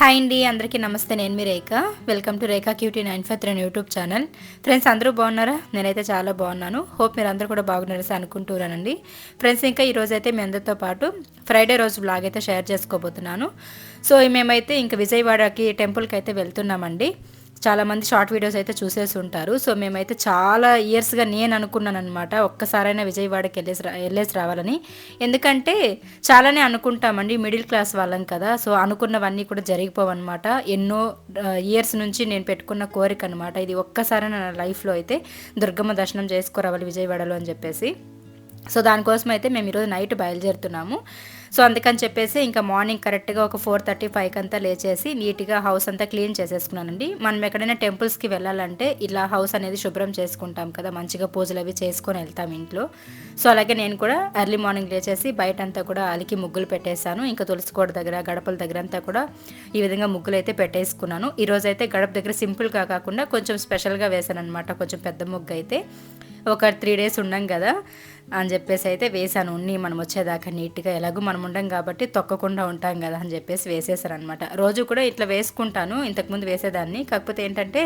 Hi అండి అందరికీ నమస్తే. నేను మీ Rekha. Welcome to Rekha cutie nine five three YouTube channel. Friends అందరూ బాగున్నారా? నేనైతే చాలా బాగున్నాను. హోప్ మీరు అందరూ కూడా బాగున్నారని అనుకుంటున్నానండి. ఫ్రెండ్స్ ఇంకా ఈరోజు అయితే మీ అందరితో పాటు ఫ్రైడే రోజు బ్లాగ్ అయితే షేర్ చేసుకోబోతున్నాను. సో మేమైతే ఇంకా విజయవాడకి టెంపుల్కి అయితే వెళ్తున్నామండి. చాలామంది షార్ట్ వీడియోస్ అయితే చూసేసి ఉంటారు. సో మేమైతే చాలా ఇయర్స్గా నేను అనుకున్నాను అనమాట ఒక్కసారైనా విజయవాడకి వెళ్ళేసి రా వెళ్ళేసి రావాలని. ఎందుకంటే చాలానే అనుకుంటామండి మిడిల్ క్లాస్ వాళ్ళం కదా. సో అనుకున్నవన్నీ కూడా జరిగిపోవన్నమాట. ఎన్నో ఇయర్స్ నుంచి నేను పెట్టుకున్న కోరిక అనమాట ఇది ఒక్కసారైనా నా లైఫ్లో అయితే దుర్గమ్మ దర్శనం చేసుకోరావాలి విజయవాడలో అని చెప్పేసి. సో దానికోసం అయితే మేము ఈరోజు నైట్ బయలుదేరుతున్నాము. సో అందుకని చెప్పేసి ఇంకా మార్నింగ్ కరెక్ట్గా ఒక ఫోర్ థర్టీ ఫైవ్కి అంతా లేచేసి నీట్గా హౌస్ అంతా క్లీన్ చేసేసుకున్నానండి. మనం ఎక్కడైనా టెంపుల్స్కి వెళ్ళాలంటే ఇలా హౌస్ అనేది శుభ్రం చేసుకుంటాం కదా మంచిగా పూజలు అవి చేసుకొని వెళ్తాం ఇంట్లో. సో అలాగే నేను కూడా ఎర్లీ మార్నింగ్ లేచేసి బయట అంతా కూడా అలికి ముగ్గులు పెట్టేశాను. ఇంకా తులసికోట దగ్గర గడపల దగ్గర అంతా కూడా ఈ విధంగా ముగ్గులు అయితే పెట్టేసుకున్నాను. ఈరోజు అయితే గడప దగ్గర సింపుల్గా కాకుండా కొంచెం స్పెషల్గా వేశాను అనమాట కొంచెం పెద్ద ముగ్గు అయితే ఒక త్రీ డేస్ ఉండం కదా అని చెప్పేసి అయితే వేసాను ఉన్ని మనం వచ్చేదాకా నీట్గా ఎలాగో మనం ఉండం కాబట్టి తొక్కకుండా ఉంటాం కదా అని చెప్పేసి వేసేసాను అనమాట రోజు కూడా ఇట్లా వేసుకుంటాను ఇంతకుముందు వేసేదాన్ని. కాకపోతే ఏంటంటే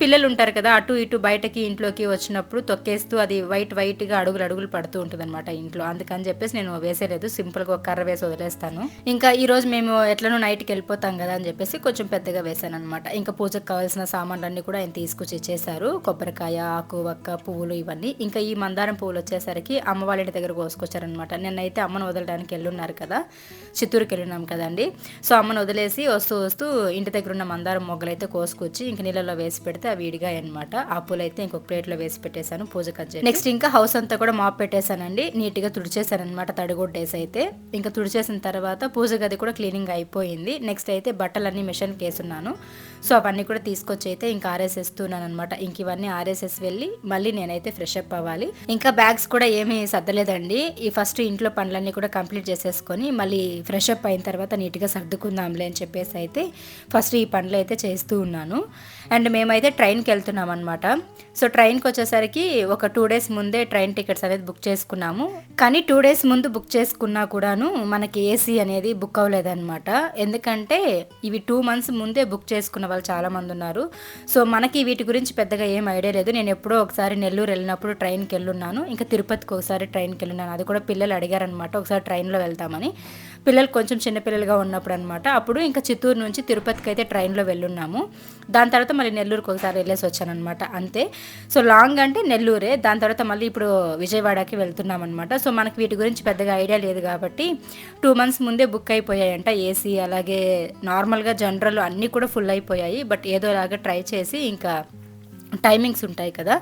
పిల్లలు ఉంటారు కదా అటు ఇటు బయటకి ఇంట్లోకి వచ్చినప్పుడు తొక్కేస్తూ అది వైట్ వైట్గా అడుగులు అడుగులు పడుతూ ఉంటుంది అనమాట ఇంట్లో. అందుకని చెప్పేసి నేను వేసేలేదు. సింపుల్గా ఒక కర్ర వేసి వదిలేస్తాను. ఇంకా ఈరోజు మేము ఎట్లనో నైట్కి వెళ్ళిపోతాం కదా అని చెప్పేసి కొంచెం పెద్దగా వేసాను అనమాట ఇంకా పూజకు కావాల్సిన సామాన్లన్నీ కూడా ఆయన తీసుకొచ్చి ఇచ్చేసారు కొబ్బరికాయ ఆకు వక్క పువ్వులు ఇవన్నీ. ఇంకా ఈ మందారం పువ్వులు వచ్చేసరికి అమ్మ వాళ్ళ ఇంటి దగ్గర కోసుకొచ్చారనమాట నిన్నైతే అమ్మను వదలడానికి వెళ్ళున్నారు కదా. చిత్తూరుకి వెళ్ళినాం కదండి. సో అమ్మను వదిలేసి వస్తూ వస్తూ ఇంటి దగ్గర ఉన్న మందారం మొగ్గలు అయితే కోసుకొచ్చి ఇంక నీళ్ళలో వేసి పెడితే అవి విడిగాయి అనమాట ఆ పూలు అయితే ఇంకొక ప్లేట్లో వేసి పెట్టేశాను పూజ కజ్జే నెక్స్ట్ ఇంకా హౌస్ అంతా కూడా మాప్ పెట్టేశానండి. నీట్గా తుడిచేశానమాట తడిగొడ్డేసి అయితే. ఇంకా తుడిచేసిన తర్వాత పూజ గది కూడా క్లీనింగ్ అయిపోయింది. నెక్స్ట్ అయితే బట్టలన్నీ మిషన్కి వేసున్నాను సో అవన్నీ కూడా తీసుకొచ్చి అయితే ఇంకా ఆరేసేస్తున్నాను అనమాట ఇంక ఇవన్నీ ఆరేసేసి వెళ్ళి మళ్ళీ నేనైతే ఫ్రెష్ అప్ అవ్వాలి. ఇంకా బ్యాగ్స్ కూడా ఏమీ సర్దలేదండి. ఈ ఫస్ట్ ఇంట్లో పనులన్నీ కూడా కంప్లీట్ చేసేసుకొని మళ్ళీ ఫ్రెష్ అప్ అయిన తర్వాత నీట్గా సర్దుకుందాంలే అని చెప్పేసి అయితే ఫస్ట్ ఈ పనులు అయితే చేస్తూ ఉన్నాను. అండ్ మేమైతే ట్రైన్కి వెళ్తున్నాం అనమాట సో ట్రైన్కి వచ్చేసరికి ఒక టూ డేస్ ముందే ట్రైన్ టికెట్స్ అనేది బుక్ చేసుకున్నాము. కానీ టూ డేస్ ముందు బుక్ చేసుకున్నా కూడాను మనకి ఏసీ అనేది బుక్ అవ్వలేదన్నమాట. ఎందుకంటే ఇవి టూ మంత్స్ ముందే బుక్ చేసుకున్న వాళ్ళు చాలామంది ఉన్నారు. సో మనకి వీటి గురించి పెద్దగా ఏం ఐడియా లేదు. నేను ఎప్పుడో ఒకసారి నెల్లూరు వెళ్ళినప్పుడు ట్రైన్కి వెళ్ళున్నాను. ఇంకా తిరుపతికి ఒకసారి ట్రైన్కి వెళ్ళున్నాను. అది కూడా పిల్లలు అడిగారనమాట ఒకసారి ట్రైన్లో వెళ్తామని. పిల్లలు కొంచెం చిన్నపిల్లలుగా ఉన్నప్పుడు అనమాట అప్పుడు ఇంకా చిత్తూరు నుంచి తిరుపతికి అయితే ట్రైన్లో వెళ్ళున్నాము. దాని తర్వాత మళ్ళీ నెల్లూరుకి ఒకసారి వెళ్ళేసి వచ్చానమాట అంతే. సో లాంగ్ అంటే నెల్లూరే. దాని తర్వాత మళ్ళీ ఇప్పుడు విజయవాడకి వెళ్తున్నాం అనమాట సో మనకి వీటి గురించి పెద్దగా ఐడియా లేదు కాబట్టి టూ మంత్స్ ముందే బుక్ అయిపోయాయంట ఏసీ అలాగే నార్మల్గా జనరల్ అన్నీ కూడా ఫుల్ అయిపోయాయి. బట్ ఏదోలాగా ట్రై చేసి ఇంకా టైమింగ్స్ ఉంటాయి కదా.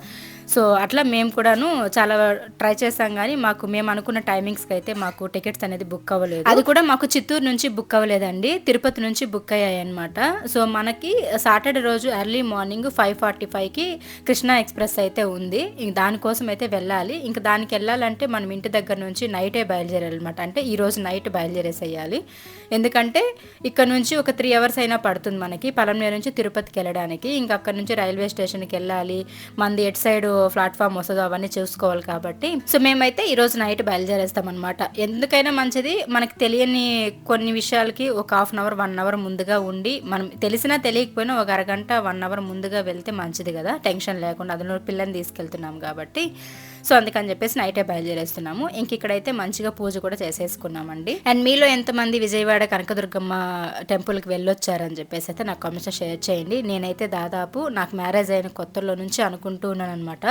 సో అట్లా మేము కూడాను చాలా ట్రై చేసాం కానీ మాకు మేము అనుకున్న టైమింగ్స్కి అయితే మాకు టికెట్స్ అనేది బుక్ అవ్వలేదు. అది కూడా మాకు చిత్తూరు నుంచి బుక్ అవ్వలేదండి తిరుపతి నుంచి బుక్ అయ్యాయి అనమాట సో మనకి సాటర్డే రోజు ఎర్లీ మార్నింగ్ ఫైవ్ ఫార్టీ ఫైవ్కి కృష్ణా ఎక్స్ప్రెస్ అయితే ఉంది. ఇంక దానికోసం అయితే వెళ్ళాలి. ఇంకా దానికి వెళ్ళాలంటే మనం ఇంటి దగ్గర నుంచి నైటే బయలుదేరాలన్నమాట. అంటే ఈ రోజు నైట్ బయలుదేరేసేయాలి. ఎందుకంటే ఇక్కడ నుంచి ఒక త్రీ అవర్స్ అయినా పడుతుంది మనకి. పలంనేరు నుంచి తిరుపతికి వెళ్ళడానికి. ఇంకా అక్కడ నుంచి రైల్వే స్టేషన్కి వెళ్ళాలి. మంది ఎటు సైడ్ ప్లాట్ఫామ్ వస్తుందో అవన్నీ చూసుకోవాలి కాబట్టి. సో మేమైతే ఈ రోజు నైట్ బయలుదేరేస్తాం అనమాట ఎందుకైనా మంచిది మనకి తెలియని కొన్ని విషయాలకి ఒక half an hour one hour ముందుగా ఉండి మనం తెలిసినా తెలియకపోయినా ఒక అరగంట వన్ అవర్ ముందుగా వెళ్తే మంచిది కదా. టెన్షన్ లేకుండా అందులో పిల్లని తీసుకెళ్తున్నాం కాబట్టి. సో అందుకని చెప్పేసి నైటే బయలుదేరేస్తున్నాము. ఇంక ఇక్కడైతే మంచిగా పూజ కూడా చేసేసుకున్నామండి. అండ్ మీలో ఎంతమంది విజయవాడ కనకదుర్గమ్మ టెంపుల్కి వెళ్ళొచ్చారని చెప్పేసి అయితే నాకు కామెంట్స్ షేర్ చేయండి. నేనైతే దాదాపు నాకు మ్యారేజ్ అయిన కొత్తలో నుంచి అనుకుంటూ ఉన్నాను అనమాట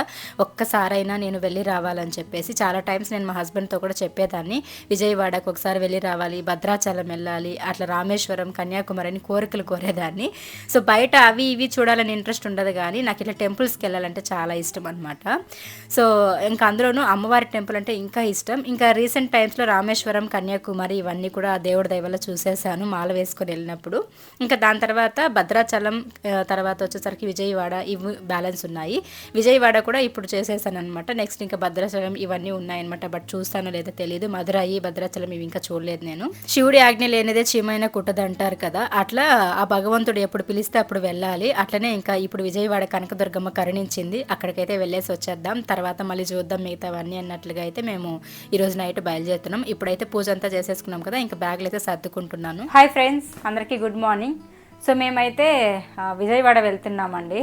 ఒక్కసారైనా నేను వెళ్ళి రావాలని చెప్పేసి చాలా టైమ్స్ నేను మా హస్బెండ్తో కూడా చెప్పేదాన్ని. విజయవాడకు ఒకసారి వెళ్ళి రావాలి భద్రాచలం వెళ్ళాలి అట్లా రామేశ్వరం కన్యాకుమారి అని కోరికలు కోరేదాన్ని. సో బయట అవి ఇవి చూడాలని ఇంట్రెస్ట్ ఉండదు కానీ నాకు ఇట్లా టెంపుల్స్కి వెళ్ళాలంటే చాలా ఇష్టం అనమాట సో ఇంకా అందులోనూ అమ్మవారి టెంపుల్ అంటే ఇంకా ఇష్టం. ఇంకా రీసెంట్ టైమ్స్లో రామేశ్వరం కన్యాకుమారి ఇవన్నీ కూడా దేవుడి దయవల్ల చూసేసాను మాల వేసుకొని వెళ్ళినప్పుడు. ఇంకా దాని తర్వాత భద్రాచలం తర్వాత వచ్చేసరికి విజయవాడ ఇవి బ్యాలెన్స్ ఉన్నాయి. విజయవాడ కూడా ఇప్పుడు చేసేసాను అనమాట నెక్స్ట్ ఇంకా భద్రాచలం ఇవన్నీ ఉన్నాయన్నమాట బట్ చూస్తానో లేదో తెలియదు మధురాయి భద్రాచలం ఇవి ఇంకా చూడలేదు నేను. శివుడి ఆజ్ఞ లేనిదే చీమైన కుట్టదు అంటారు కదా. అట్లా ఆ భగవంతుడు ఎప్పుడు పిలిస్తే అప్పుడు వెళ్ళాలి. అట్లనే ఇంకా ఇప్పుడు విజయవాడ కనకదుర్గమ్మ కరుణించింది. అక్కడికైతే వెళ్ళేసి వచ్చేద్దాం. తర్వాత మళ్ళీ చూద్దాం మిగతావన్నీ అన్నట్లుగా అయితే మేము ఈరోజు నైట్ బయలుదేరుతున్నాం. ఇప్పుడైతే పూజ అంతా చేసేసుకున్నాం కదా ఇంకా బ్యాగ్లు అయితే సర్దుకుంటున్నాను. హాయ్ ఫ్రెండ్స్ అందరికీ గుడ్ మార్నింగ్. సో మేమైతే విజయవాడ వెళ్తున్నామండి.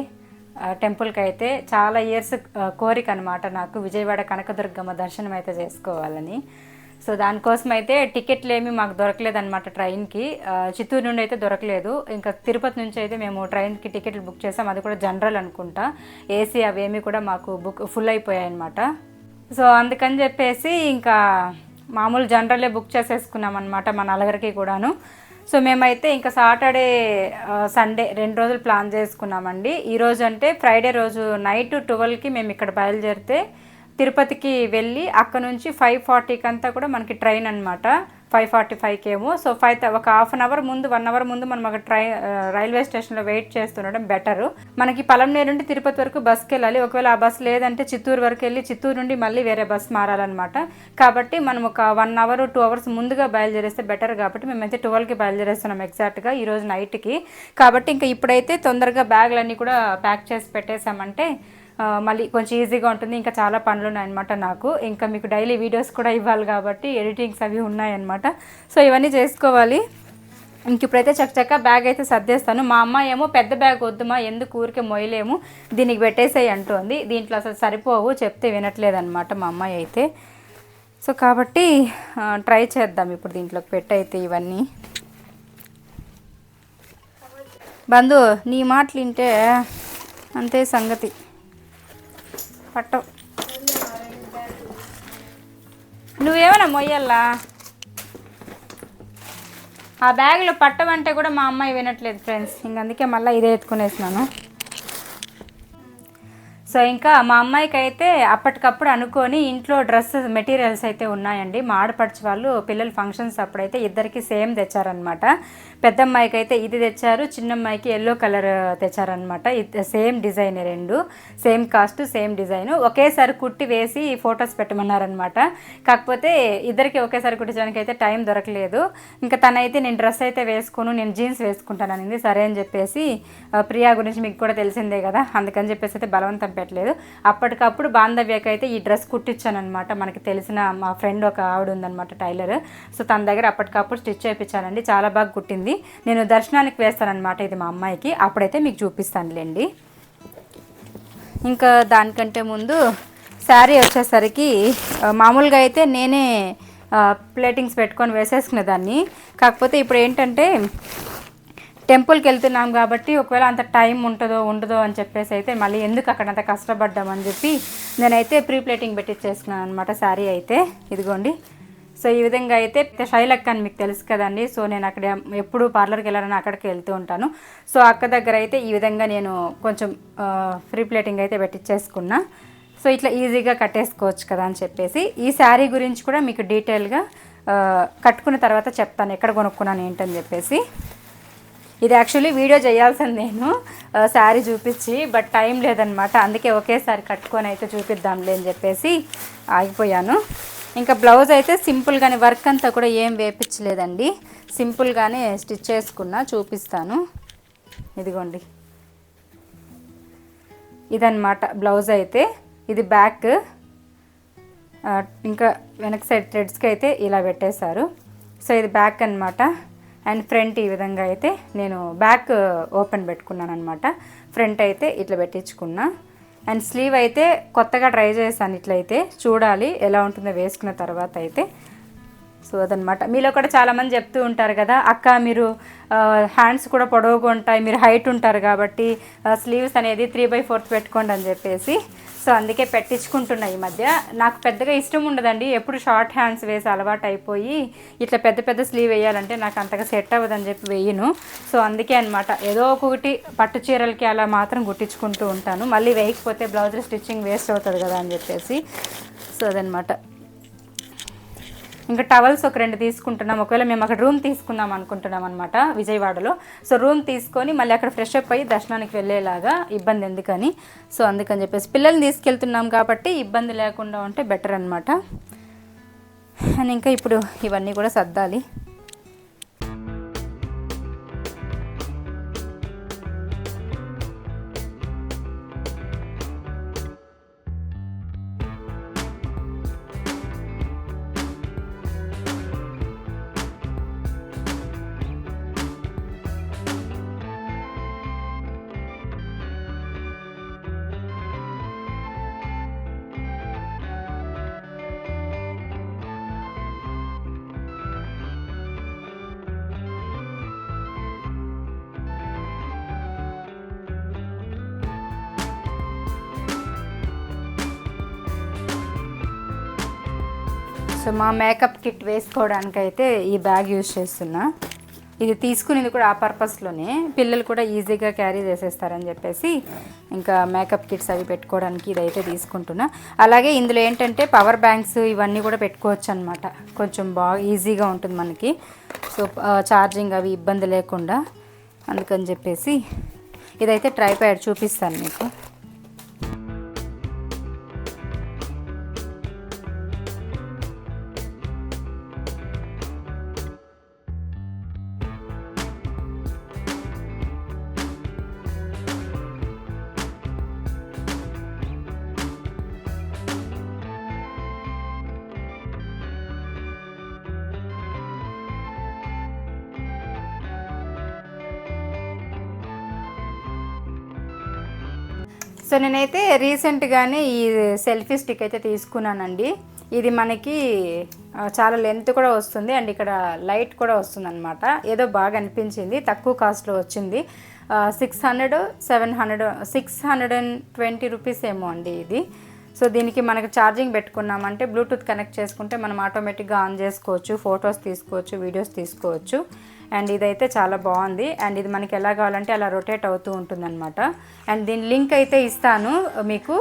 టెంపుల్కి అయితే చాలా ఇయర్స్ కోరిక అనమాట నాకు విజయవాడ కనకదుర్గమ్మ దర్శనం అయితే చేసుకోవాలని. సో దానికోసం అయితే టికెట్లు ఏమి మాకు దొరకలేదన్నమాట ట్రైన్కి. చిత్తూరు నుండి అయితే దొరకలేదు. ఇంకా తిరుపతి నుంచి అయితే మేము ట్రైన్కి టికెట్లు బుక్ చేసాం. అది కూడా జనరల్ అనుకుంటా. ఏసీ అవేమి కూడా మాకు బుక్ ఫుల్ అయిపోయాయి అనమాట సో అందుకని చెప్పేసి ఇంకా మామూలు జనరలే బుక్ చేసేసుకున్నాం అనమాట మా నలుగురికి కూడాను. సో మేమైతే ఇంకా సాటర్డే సండే రెండు రోజులు ప్లాన్ చేసుకున్నామండి. ఈరోజు అంటే ఫ్రైడే రోజు నైట్ ట్వెల్వ్కి మేము ఇక్కడ బయలుదేరితే తిరుపతికి వెళ్ళి అక్కడ నుంచి ఫైవ్ ఫార్టీకి అంతా కూడా మనకి ట్రైన్ అనమాట ఫైవ్ ఫార్టీ ఫైవ్కి ఏమో సో ఫైవ్ ఒక హాఫ్ అన్ అవర్ ముందు వన్ అవర్ ముందు మనం ఒక ట్రై రైల్వే స్టేషన్లో వెయిట్ చేస్తుండడం బెటర్ మనకి పలంనేరు నుండి తిరుపతి వరకు బస్కి వెళ్ళాలి. ఒకవేళ ఆ బస్ లేదంటే చిత్తూరు వరకు వెళ్ళి చిత్తూరు నుండి మళ్ళీ వేరే బస్ మారాలన్నమాట. కాబట్టి మనం ఒక వన్ అవర్ టూ అవర్స్ ముందుగా బయలుదేరేస్తే బెటర్ కాబట్టి మేమైతే ట్వెల్వ్కి బయలుదేరేస్తున్నాం ఎగ్జాక్ట్గా ఈరోజు నైట్కి కాబట్టి ఇంకా ఇప్పుడైతే తొందరగా బ్యాగులన్నీ కూడా ప్యాక్ చేసి పెట్టేశామంటే మళ్ళీ కొంచెం ఈజీగా ఉంటుంది. ఇంకా చాలా పనులు ఉన్నాయన్నమాట నాకు. ఇంకా మీకు డైలీ వీడియోస్ కూడా ఇవ్వాలి కాబట్టి ఎడిటింగ్స్ అవి ఉన్నాయన్నమాట. సో ఇవన్నీ చేసుకోవాలి. ఇంక ఇప్పుడైతే చక్కచక్క బ్యాగ్ అయితే సర్దేస్తాను. మా అమ్మ ఏమో పెద్ద బ్యాగ్ వద్దుమా ఎందుకు ఊరికే మొయ్యలేము దీనికి పెట్టేసేయి అంటుంది. దీంట్లో అసలు సరిపోవు చెప్తే వినట్లేదన్నమాట మా అమ్మాయి అయితే. సో కాబట్టి ట్రై చేద్దాం ఇప్పుడు దీంట్లోకి పెట్టయితే ఇవన్నీ. బంధు నీ మాటలు వింటే అంతే సంగతి. పట్టవు. నువ్వేమైనా మొయ్యల్లా? ఆ బ్యాగ్లో పట్టవంటే కూడా మా అమ్మాయి వినట్లేదు ఫ్రెండ్స్. ఇంక అందుకే మళ్ళీ ఇదే ఎత్తుకునేసినాను. సో ఇంకా మా అమ్మాయికి అయితే అప్పటికప్పుడు అనుకొని ఇంట్లో డ్రెస్ మెటీరియల్స్ అయితే ఉన్నాయండి. మా వాళ్ళు పిల్లలు ఫంక్షన్స్ అప్పుడైతే ఇద్దరికి సేమ్ తెచ్చారనమాట పెద్ద అమ్మాయికి అయితే ఇది తెచ్చారు చిన్న అమ్మాయికి ఎల్లో కలర్ తెచ్చారనమాట సేమ్ డిజైన్ రెండు. Same cost same design. ఒకేసారి కుట్టి వేసి ఫొటోస్ పెట్టమన్నారనమాట కాకపోతే ఇద్దరికి ఒకేసారి కుట్టించడానికి అయితే టైం దొరకలేదు. ఇంకా తనైతే నేను డ్రెస్ అయితే వేసుకోను నేను జీన్స్ వేసుకుంటాననింది. సరే అని చెప్పేసి ప్రియా గురించి మీకు కూడా తెలిసిందే కదా. అందుకని చెప్పేసి అయితే బలవంతం పెట్టలేదు అప్పటికప్పుడు బాంధవ్యకి అయితే ఈ డ్రెస్ కుట్టించానమాట మనకి తెలిసిన మా ఫ్రెండ్ ఒక ఆవిడ ఉందన్నమాట టైలర్. సో తన దగ్గర అప్పటికప్పుడు స్టిచ్ చేయించానండి. చాలా బాగా కుట్టింది. నేను దర్శనానికి వేస్తానమాట ఇది మా అమ్మాయికి. అప్పుడైతే మీకు చూపిస్తానులేండి. ఇంకా దానికంటే ముందు శారీ వచ్చేసరికి మామూలుగా అయితే నేనే ప్లేటింగ్స్ పెట్టుకొని వేసేసుకునేదాన్ని. కాకపోతే ఇప్పుడు ఏంటంటే టెంపుల్కి వెళ్తున్నాం కాబట్టి ఒకవేళ అంత టైం ఉంటుందో ఉండదో అని చెప్పేసి అయితే మళ్ళీ ఎందుకు అక్కడ అంత కష్టపడ్డామని చెప్పి నేనైతే ప్రీ ప్లేటింగ్ పెట్టించేసుకున్నాను అనమాట శారీ అయితే. ఇదిగోండి. సో ఈ విధంగా అయితే శైలక్క అని మీకు తెలుసు కదండి. సో నేను అక్కడ ఎప్పుడు పార్లర్కి వెళ్ళాలని అక్కడికి వెళ్తూ ఉంటాను. సో అక్క దగ్గర అయితే ఈ విధంగా నేను కొంచెం ఫ్రీ ప్లేటింగ్ అయితే పెట్టించేసుకున్నా సో ఇట్లా ఈజీగా కట్టేసుకోవచ్చు కదా అని చెప్పేసి. ఈ శారీ గురించి కూడా మీకు డీటెయిల్గా కట్టుకున్న తర్వాత చెప్తాను ఎక్కడ కొనుక్కున్నాను ఏంటని చెప్పేసి. ఇది యాక్చువల్లీ వీడియో చేయాల్సింది నేను. శారీ చూపించి బట్ టైం లేదనమాట అందుకే ఒకేసారి కట్టుకొని అయితే చూపిద్దాంలే అని చెప్పేసి ఆగిపోయాను. ఇంకా బ్లౌజ్ అయితే సింపుల్గానే వర్క్ అంతా కూడా ఏం వేపించలేదండి సింపుల్గానే స్టిచ్ చేసుకున్నా చూపిస్తాను. ఇదిగోండి. ఇదన్నమాట బ్లౌజ్ అయితే. ఇది బ్యాక్ ఇంకా వెనక సైడ్ థ్రెడ్స్కి అయితే ఇలా పెట్టేశారు. సో ఇది బ్యాక్ అన్నమాట. అండ్ ఫ్రంట్ ఈ విధంగా అయితే నేను బ్యాక్ ఓపెన్ పెట్టుకున్నాను అనమాట ఫ్రంట్ అయితే ఇట్లా పెట్టించుకున్నా. అండ్ స్లీవ్ అయితే కొత్తగా ట్రై చేశాను ఇట్లయితే. చూడాలి ఎలా ఉంటుందో వేసుకున్న తర్వాత అయితే. సో అదనమాట మీలో కూడా చాలామంది చెప్తూ ఉంటారు కదా అక్క మీరు హ్యాండ్స్ కూడా పొడవుగా ఉంటాయి మీరు హైట్ ఉంటారు కాబట్టి స్లీవ్స్ అనేది త్రీ బై ఫోర్త్ పెట్టుకోండి అని చెప్పేసి. సో అందుకే పెట్టించుకుంటున్నా ఈ మధ్య. నాకు పెద్దగా ఇష్టం ఉండదండి. ఎప్పుడు షార్ట్ హ్యాండ్స్ వేసి అలవాటు అయిపోయి ఇట్లా పెద్ద పెద్ద స్లీవ్ వేయాలంటే నాకు అంతగా సెట్ అవ్వదని చెప్పి వేయను. సో అందుకే అనమాట ఏదో ఒకటి పట్టు చీరలకి అలా మాత్రం కుట్టించుకుంటూ ఉంటాను. మళ్ళీ వేయకపోతే బ్లౌజ్ స్టిచ్చింగ్ వేస్ట్ అవుతుంది కదా అని చెప్పేసి. సో అదనమాట ఇంకా టవల్స్ ఒక రెండు తీసుకుంటున్నాం. ఒకవేళ మేము అక్కడ రూమ్ తీసుకుందాం అనుకుంటున్నాం అనమాట విజయవాడలో. సో రూమ్ తీసుకొని మళ్ళీ అక్కడ ఫ్రెష్ అప్ అయ్యి దర్శనానికి వెళ్ళేలాగా ఇబ్బంది ఎందుకని? సో అందుకని చెప్పేసి పిల్లల్ని తీసుకెళ్తున్నాం కాబట్టి ఇబ్బంది లేకుండా ఉంటే బెటర్ అనమాట అండ్ ఇంకా ఇప్పుడు ఇవన్నీ కూడా సర్దాలి. సో మా మేకప్ కిట్ వేసుకోవడానికి అయితే ఈ బ్యాగ్ యూజ్ చేస్తున్నా. ఇది తీసుకునేది కూడా ఆ పర్పస్లోనే. పిల్లలు కూడా ఈజీగా క్యారీ చేసేస్తారని చెప్పేసి ఇంకా మేకప్ కిట్స్ అవి పెట్టుకోవడానికి ఇదైతే తీసుకుంటున్నా. అలాగే ఇందులో ఏంటంటే పవర్ బ్యాంక్స్ ఇవన్నీ కూడా పెట్టుకోవచ్చు అనమాట కొంచెం బాగా ఈజీగా ఉంటుంది మనకి. సో ఛార్జింగ్ అవి ఇబ్బంది లేకుండా అందుకని చెప్పేసి ఇదైతే ట్రైప్యాడ్ చూపిస్తాను మీకు. సో నేనైతే రీసెంట్గానే ఈ సెల్ఫీ స్టిక్ అయితే తీసుకున్నానండి. ఇది మనకి చాలా లెంత్ కూడా వస్తుంది అండ్ ఇక్కడ లైట్ కూడా వస్తుంది అనమాట ఏదో బాగా అనిపించింది తక్కువ కాస్ట్లో వచ్చింది. Six hundred seven hundred six hundred and twenty rupees ఏమో అండి ఇది. సో దీనికి మనకు ఛార్జింగ్ పెట్టుకున్నామంటే బ్లూటూత్ కనెక్ట్ చేసుకుంటే మనం ఆటోమేటిక్గా ఆన్ చేసుకోవచ్చు ఫొటోస్ తీసుకోవచ్చు వీడియోస్ తీసుకోవచ్చు. అండ్ ఇదైతే చాలా బాగుంది. అండ్ ఇది మనకి ఎలా కావాలంటే అలా రొటేట్ అవుతూ ఉంటుందన్నమాట. అండ్ దీని లింక్ అయితే ఇస్తాను మీకు.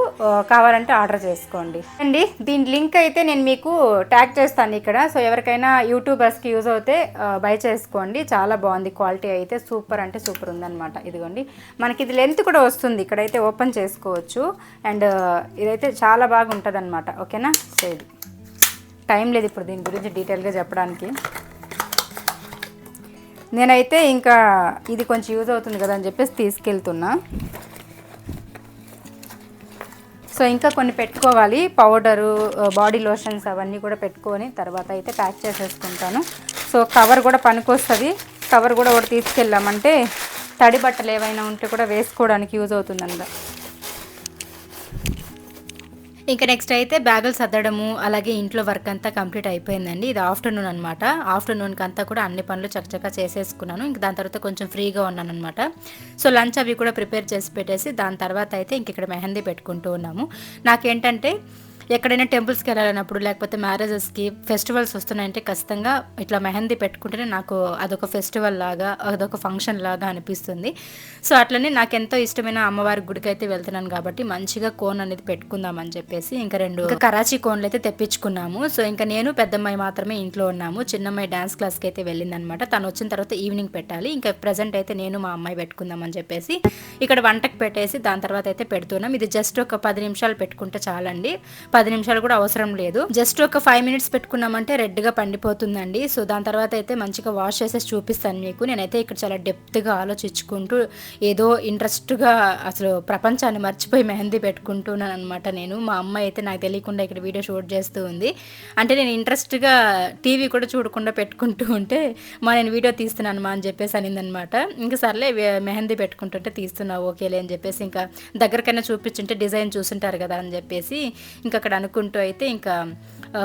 కావాలంటే ఆర్డర్ చేసుకోండి. అండి దీని లింక్ అయితే నేను మీకు ట్యాగ్ చేస్తాను ఇక్కడ. సో ఎవరికైనా యూట్యూబర్స్కి యూజ్ అవుతే బై చేసుకోండి. చాలా బాగుంది. క్వాలిటీ అయితే సూపర్ అంటే సూపర్ ఉందన్నమాట. ఇదిగోండి. మనకి ఇది లెంత్ కూడా వస్తుంది. ఇక్కడైతే ఓపెన్ చేసుకోవచ్చు. అండ్ ఇదైతే చాలా బాగుంటుంది అనమాట ఓకేనా? సో ఇది. టైం లేదు ఇప్పుడు దీని గురించి డీటెయిల్గా చెప్పడానికి. నేనైతే ఇంకా ఇది కొంచెం యూజ్ అవుతుంది కదా అని చెప్పేసి తీసుకెళ్తున్నా. సో ఇంకా కొన్ని పెట్టుకోవాలి. పౌడరు బాడీ లోషన్స్ అవన్నీ కూడా పెట్టుకొని తర్వాత అయితే ప్యాక్ చేసేసుకుంటాను. సో కవర్ కూడా పనికొస్తుంది. కవర్ కూడా ఒకటి తీసుకెళ్ళామంటే తడి బట్టలు ఏవైనా ఉంటే కూడా వేసుకోవడానికి యూజ్ అవుతుందంట. ఇంకా నెక్స్ట్ అయితే బ్యాగులు సర్దడము అలాగే ఇంట్లో వర్క్ అంతా కంప్లీట్ అయిపోయిందండి. ఇది ఆఫ్టర్నూన్ అనమాట ఆఫ్టర్నూన్కి అంతా కూడా అన్ని పనులు చక్కచక్క చేసేసుకున్నాను. ఇంకా దాని తర్వాత కొంచెం ఫ్రీగా ఉన్నాను అనమాట సో లంచ్ అవి కూడా ప్రిపేర్ చేసి పెట్టేసి దాని తర్వాత అయితే ఇంక ఇక్కడ మెహందీ పెట్టుకుంటూ ఉన్నాము. నాకేంటంటే ఎక్కడైనా టెంపుల్స్కి వెళ్ళాలన్నప్పుడు లేకపోతే మ్యారేజెస్కి ఫెస్టివల్స్ వస్తున్నాయంటే ఖచ్చితంగా ఇట్లా మెహందీ పెట్టుకుంటేనే నాకు అదొక ఫెస్టివల్ లాగా అదొక ఫంక్షన్ లాగా అనిపిస్తుంది. సో అట్లనే నాకు ఎంతో ఇష్టమైన అమ్మవారి గుడికి అయితే వెళ్తున్నాను కాబట్టి మంచిగా కోన్ అనేది పెట్టుకుందాం అని చెప్పేసి ఇంకా రెండు ఇంకా కరాచీ కోన్లు అయితే తెప్పించుకున్నాము. సో ఇంకా నేను పెద్దమ్మాయి మాత్రమే ఇంట్లో ఉన్నాము. చిన్నమ్మాయి డాన్స్ క్లాస్కి అయితే వెళ్ళిందనమాట. తను వచ్చిన తర్వాత ఈవినింగ్ పెట్టాలి. ఇంకా ప్రజెంట్ అయితే నేను మా అమ్మాయి పెట్టుకుందామని చెప్పేసి ఇక్కడ వంటకు పెట్టేసి దాని తర్వాత అయితే పెడుతున్నాం. ఇది జస్ట్ ఒక పది నిమిషాలు పెట్టుకుంటే చాలండి. పది నిమిషాలు కూడా అవసరం లేదు. జస్ట్ ఒక ఫైవ్ మినిట్స్ పెట్టుకున్నామంటే రెడ్గా పండిపోతుందండి. సో దాని తర్వాత అయితే మంచిగా వాష్ చేసేసి చూపిస్తాను మీకు. నేనైతే ఇక్కడ చాలా డెప్త్గా ఆలోచించుకుంటూ ఏదో ఇంట్రెస్ట్గా అసలు ప్రపంచాన్ని మర్చిపోయి మెహందీ పెట్టుకుంటున్నాను అనమాట నేను. మా అమ్మాయి అయితే నాకు తెలియకుండా ఇక్కడ వీడియో షూట్ చేస్తూ ఉంది. అంటే నేను ఇంట్రెస్ట్గా టీవీ కూడా చూడకుండా పెట్టుకుంటూ ఉంటే మా నేను వీడియో తీస్తున్నాను మా అని చెప్పేసి అనిందనమాట ఇంకా సర్లే మెహందీ పెట్టుకుంటుంటే తీస్తున్నావు ఓకేలే అని చెప్పేసి ఇంకా దగ్గరకైనా చూపించుంటే డిజైన్ చూసుంటారు కదా అని చెప్పేసి ఇంకా అక్కడ అనుకుంటూ అయితే ఇంకా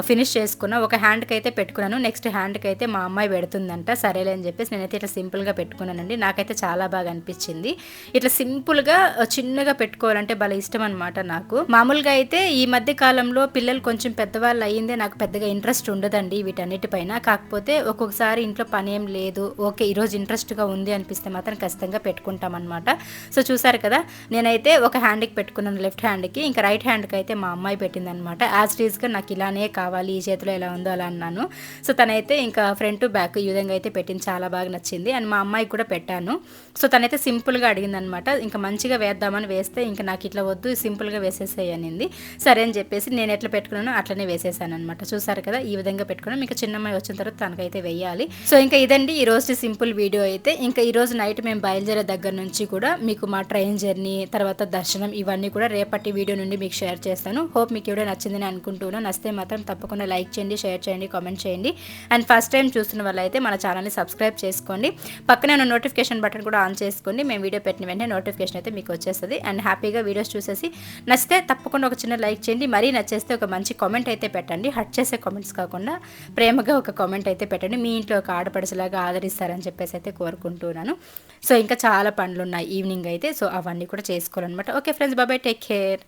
ఫినిష్ చేసుకున్నా ఒక హ్యాండ్కి అయితే పెట్టుకున్నాను. నెక్స్ట్ హ్యాండ్కి అయితే మా అమ్మాయి పెడుతుందంట. సరేలే అని చెప్పేసి నేనైతే ఇట్లా సింపుల్గా పెట్టుకున్నానండి. నాకైతే చాలా బాగా అనిపించింది. ఇట్లా సింపుల్గా చిన్నగా పెట్టుకోవాలంటే భలే ఇష్టం అనమాట నాకు. మామూలుగా అయితే ఈ మధ్య కాలంలో పిల్లలు కొంచెం పెద్దవాళ్ళు అయ్యిందే నాకు పెద్దగా ఇంట్రెస్ట్ ఉండదండి వీటన్నిటిపైన. కాకపోతే ఒక్కొక్కసారి ఇంట్లో పని ఏం లేదు. ఓకే ఈరోజు ఇంట్రెస్ట్గా ఉంది అనిపిస్తే మాత్రం ఖచ్చితంగా పెట్టుకుంటాం అనమాట సో చూసారు కదా నేనైతే ఒక హ్యాండ్కి పెట్టుకున్నాను లెఫ్ట్ హ్యాండ్కి ఇంకా రైట్ హ్యాండ్కి అయితే మా అమ్మాయి పెట్టింది అనమాట యాజ్ టీజ్గా నాకు ఇలానే కావాలి ఈ చేతిలో ఎలా ఉందో అలా అన్నాను. సో తనైతే ఇంకా ఫ్రంట్ టు బ్యాక్ ఈ విధంగా అయితే పెట్టింది చాలా బాగా నచ్చింది. అండ్ మా అమ్మాయికి కూడా పెట్టాను. సో తనైతే సింపుల్గా అడిగింది అనమాట ఇంకా మంచిగా వేద్దామని వేస్తే ఇంకా నాకు ఇట్లా వద్దు సింపుల్గా వేసేసేయి అనింది. సరే అని చెప్పేసి నేను ఎట్లా పెట్టుకున్నానో అట్లనే వేసేసాను అనమాట చూసారు కదా ఈ విధంగా పెట్టుకున్నాం ఇంకా చిన్న అమ్మాయి వచ్చిన తర్వాత తనకైతే వేయాలి. సో ఇంకా ఇదండి ఈ రోజు సింపుల్ వీడియో అయితే. ఇంకా ఈ రోజు నైట్ మేము బయలుదేరే దగ్గర నుంచి కూడా మీకు మా ట్రైన్ జర్నీ తర్వాత దర్శనం ఇవన్నీ కూడా రేపటి వీడియో నుండి మీకు షేర్ చేస్తాను. హోప్ మీకు వీడియో నచ్చిందని అనుకుంటున్నాను. నచ్చితే మాత్రం తప్పకుండా లైక్ చేయండి షేర్ చేయండి కామెంట్ చేయండి. అండ్ ఫస్ట్ టైం చూస్తున్న వాళ్ళైతే మన ఛానల్ని సబ్స్క్రైబ్ చేసుకోండి. పక్కనే ఉన్న నోటిఫికేషన్ బటన్ కూడా ఆన్ చేసుకోండి. మేము వీడియో పెట్టిన వెంటనే నోటిఫికేషన్ అయితే మీకు వచ్చేస్తుంది. అండ్ హ్యాపీగా వీడియోస్ చూసేసి నచ్చితే తప్పకుండా ఒక చిన్న లైక్ చేయండి. మరీ నచ్చేస్తే ఒక మంచి కామెంట్ అయితే పెట్టండి. హట్ చేసే కామెంట్స్ కాకుండా ప్రేమగా ఒక కామెంట్ అయితే పెట్టండి. మీ ఇంట్లో ఒక ఆడపడసలాగా ఆదరిస్తారని చెప్పేసి అయితే కోరుకుంటున్నాను. సో ఇంకా చాలా పనులు ఉన్నాయి ఈవినింగ్ అయితే. సో అవన్నీ కూడా చేసుకోవాలన్నమాట. Okay friends bye bye take care